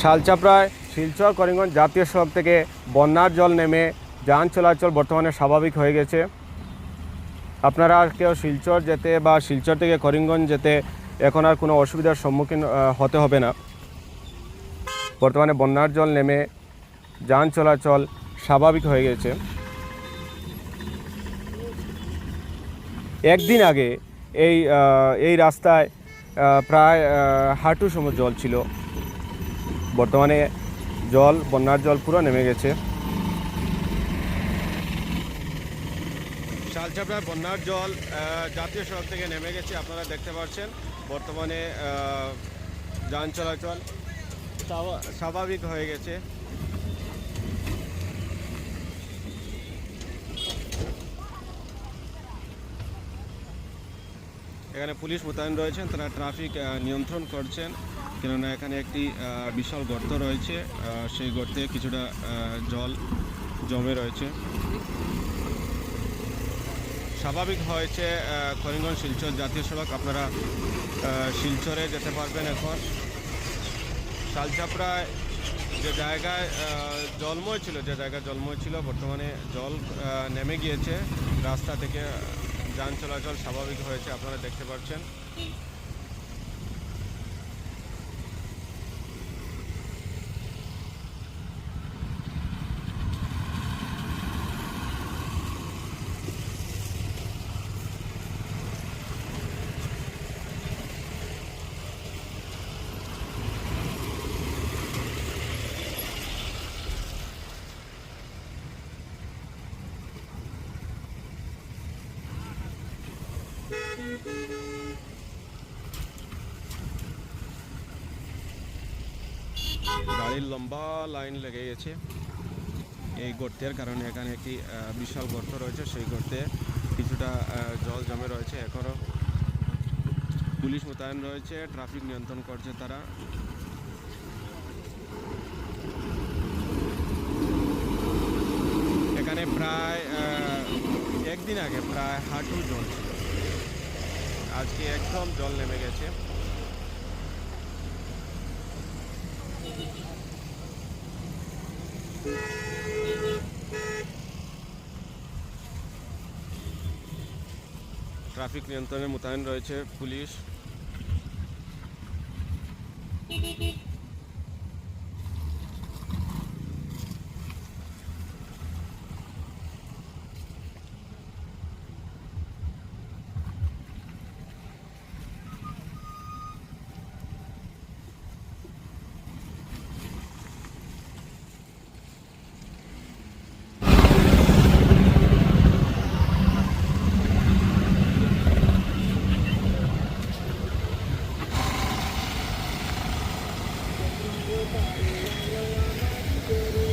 শালচাপড়ায় শিলচর করিমগঞ্জ জাতীয় সড়ক থেকে বন্যার জল নেমে যান চলাচল বর্তমানে স্বাভাবিক হয়ে গেছে। আপনারা কেউ শিলচর যেতে বা শিলচর থেকে করিমগঞ্জ যেতে এখন আর কোনো অসুবিধার সম্মুখীন হতে হবে না। বর্তমানে বন্যার জল নেমে যান চলাচল স্বাভাবিক হয়ে গেছে। একদিন আগে এই এই রাস্তায় প্রায় হাঁটু সময় জল ছিল। বর্তমানে জল, বন্যার জল পুরো নেমে গেছে। শালচাপড়ায় বন্যার জল জাতীয় সড়ক থেকে নেমে গেছে, আপনারা দেখতে পাচ্ছেন। বর্তমানে যান চলাচল স্বাভা- স্বাভাবিক হয়ে গেছে। এখানে পুলিশ মোতায়েন রয়েছেন তারা ট্রাফিক নিয়ন্ত্রণ করছেন। কেননা এখানে একটি বিশাল গর্ত রয়েছে সেই গর্তে কিছুটা জল জমে রয়েছে। স্বাভাবিক হয়েছে করিমগঞ্জ শিলচর জাতীয় সড়ক। আপনারা শিলচরে যেতে পারবেন এখন। শালচাপড়ায় যে জায়গায় আহ, জলময় ছিল যে জায়গায় জলময় ছিল বর্তমানে জল নেমে গিয়েছে রাস্তা থেকে যান চলাচল স্বাভাবিক হয়েছে আপনারা দেখতে পাচ্ছেন। গাড়ির লম্বা লাইন লেগে গেছে এই গর্তের কারণে এখানে একটি বিশাল গর্ত রয়েছে। সেই গর্তে কিছুটা জল জমে রয়েছে এখনও পুলিশ মোতায়েন রয়েছে, ট্রাফিক নিয়ন্ত্রণ করছে তারা। এখানে প্রায় একদিন আগে প্রায় হাঁটু জল ছিল আজকে একদম জল নেমে গেছে। ট্রাফিক নিয়ন্ত্রণে মোতায়েন রয়েছে পুলিশ। Thank you.